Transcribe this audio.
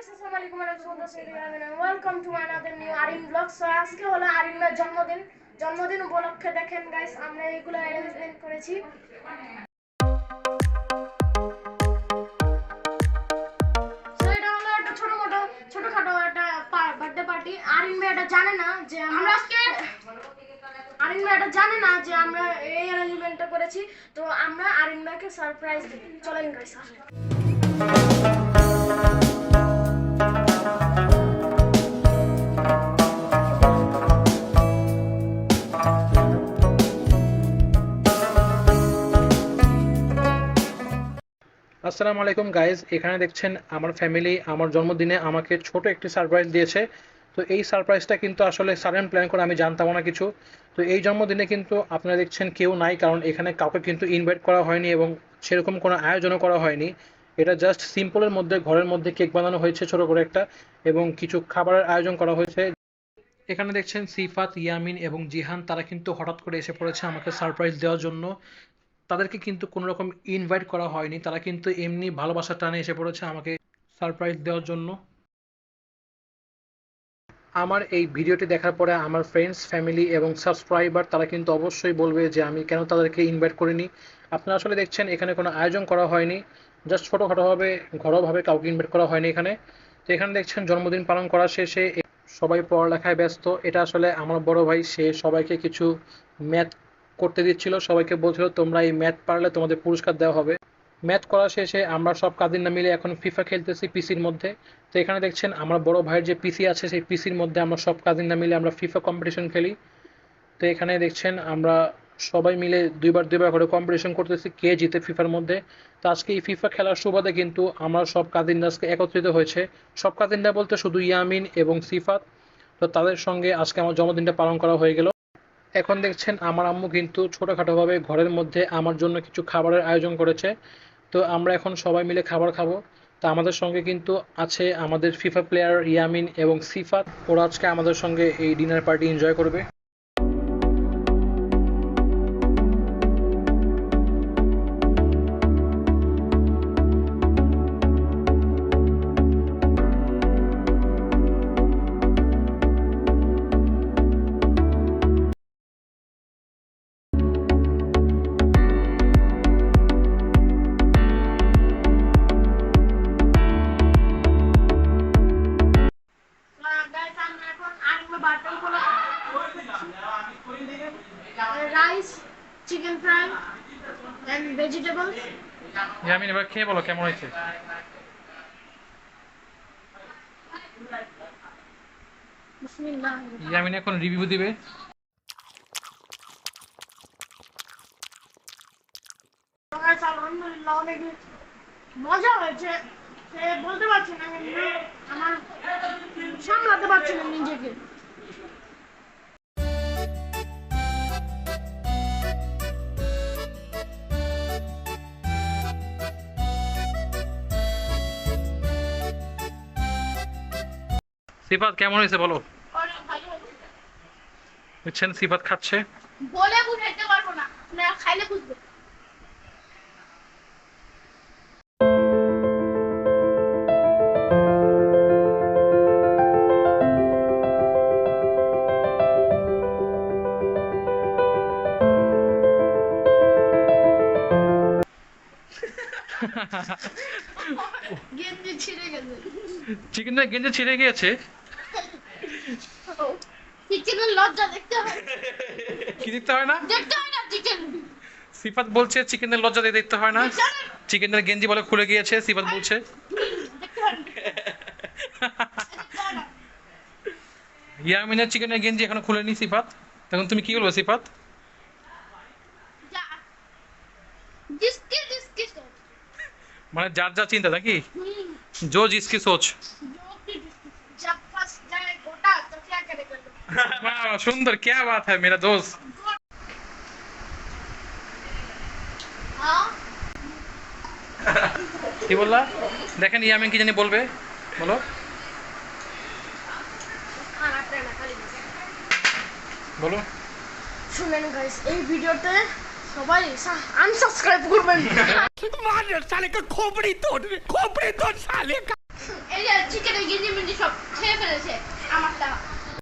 আসসালামু আলাইকুম welcome to another new Arin blog so আজকে হলো জন্মদিন। জন্মদিন উপলক্ষে দেখেন গাইস আমরা এগুলো অ্যারেঞ্জমেন্ট করেছি। এটা হলো একটা ছোটখাটো ছোটখাটো একটা বার্থডে পার্টি আরিন ভাই এটা জানে না যে আমরা আজকে আরিন ভাই এটা জানে না যে আমরা এই অ্যারেঞ্জমেন্টটা করেছি। তো আমরা আরিন ভাইকে সারপ্রাইজ দিই চলেন গাইস আসেন আসসালামু আলাইকুম গাইজ এখানে দেখছেন আমার ফ্যামিলি আমার জন্মদিনে আমাকে ছোট একটি সারপ্রাইজ দিয়েছে। তো এই সারপ্রাইজটা কিন্তু আসলে সাডেন প্ল্যান করে আমি জানতাম না কিছু। তো এই জন্মদিনে কিন্তু আপনারা দেখছেন কেউ নাই, কারণ এখানে কাউকে কিন্তু ইনভাইট করা হয়নি এবং সেরকম কোনো আয়োজনও করা হয়নি। এটা জাস্ট সিম্পলের মধ্যে, ঘরের মধ্যে কেক বানানো হয়েছে ছোট করে একটা, এবং কিছু খাবারের আয়োজন করা হয়েছে। এখানে দেখছেন সিফাত, ইয়ামিন এবং জিহান, তারা কিন্তু হঠাৎ করে এসে পড়েছে আমাকে সারপ্রাইজ দেওয়ার জন্য। তাদেরকে কিন্তু কোনো রকম ইনভাইট করা হয়নি। তারা কিন্তু এমনি ভালোবাসার টানে এসে পড়েছে আমাকে সারপ্রাইজ দেওয়ার জন্য। আমার এই ভিডিওটি দেখার পরে আমার ফ্রেন্ডস ফ্যামিলি এবং সাবস্ক্রাইবার তারা কিন্তু অবশ্যই বলবে যে আমি কেন তাদেরকে ইনভাইট করিনি। আপনারা আসলে দেখছেন, এখানে কোনো আয়োজন করা হয়নি। জাস্ট ছোটোখাটোভাবে, ঘরোয়াভাবে কাউকে ইনভাইট করা হয়নি এখানে। তো এখানে দেখছেন, জন্মদিন পালন করা শেষে সবাই পড়ালেখায় ব্যস্ত। এটা আসলে আমার বড় ভাই, সে সবাইকে কিছু ম্যাথ করতে দিচ্ছিল, সবাইকে বলছিল, তোমরা এই ম্যাথ পারলে তোমাদের পুরস্কার দেওয়া হবে। ম্যাথ করা শেষে আমরা সব কাজিন না মিলে এখন ফিফা খেলতেছি পিসির মধ্যে। তো এখানে দেখছেন, আমার বড় ভাইয়ের যে পিসি আছে, সেই পিসির মধ্যে আমরা সব কাজিন না মিলে আমরা ফিফা কম্পিটিশন খেলি। তো এখানে দেখছেন, আমরা সবাই মিলে দুইবার দুইবার করে কম্পিটিশন করতেছি, কে জিতে ফিফার মধ্যে। তো আজকে এই ফিফা খেলার সুবাদে কিন্তু আমরা সব কাজিনরা আজকে একত্রিত হয়েছে। সব কাজিনরা বলতে শুধু ইয়ামিন এবং সিফাত। তো তাদের সঙ্গে আজকে আমার জন্মদিনটা পালন করা হয়ে গেল। এখন দেখছেন আমার আম্মু কিন্তু ছোটোখাটোভাবে ঘরের মধ্যে আমার জন্য কিছু খাবারের আয়োজন করেছে। তো আমরা এখন সবাই মিলে খাবার খাব। তো আমাদের সঙ্গে কিন্তু আছে আমাদের ফিফা প্লেয়ার ইয়ামিন এবং সিফাত। ওরা আজকে আমাদের সঙ্গে এই ডিনার পার্টি এনজয় করবে। Rice chicken fry and vegetable Yamin এবার খেয়ে বলো কেমন হয়েছে? এখন রিভিউ দিবে। গাইস আলহামদুলিল্লাহ অনেক মজা হয়েছে। সে বলতে পারছি না আমার সামলাতে পারছি না নিজেকে। সিফাত কেমন হয়েছে বলো। বুঝছেন সিফাত খাচ্ছে? বলে বুঝাইতে পারব না। না খাইলে বুঝবে। গেঞ্জি ছিঁড়ে গেছে। চিকেনটা গেঞ্জে ছিঁড়ে গিয়েছে। চিকেনের লজ্জা দেখতে হয়। কি দিতে হয় না? দেখতে হয় না চিকেন। সিফাত বলছে চিকেনের লজ্জা দিয়ে দেখতে হয় না। চিকেনের গেঞ্জি বলে খুলে গিয়েছে সিফাত বলছে। দেখতে ইয়ামিনের চিকেনের গেঞ্জি এখনও খুলেনি সিফাত। তখন তুমি কি বলবে সিফাত? মানে যার যা চিন্তা নাকি हम्म, জো জিসকি সোচ जो की जिसकी जब फंस जाए गोटा तो क्या करेगा लोग? वाह, सुंदर क्या बात है मेरा दोस्त हाँ কি বললা দেখেন ইয়ামিন কি জানি বলবে বলো খানা টানা খালি বলো শুনেন গাইস এই ভিডিওতে সবাই আনসাবস্ক্রাইব করবেন মানের সালে খোপড়ি তোর খোপড়ি তোর সালে এই যে চিকেনের গিঞ্জি মিঞ্জি সব খেয়ে ফেলেছে আমারটা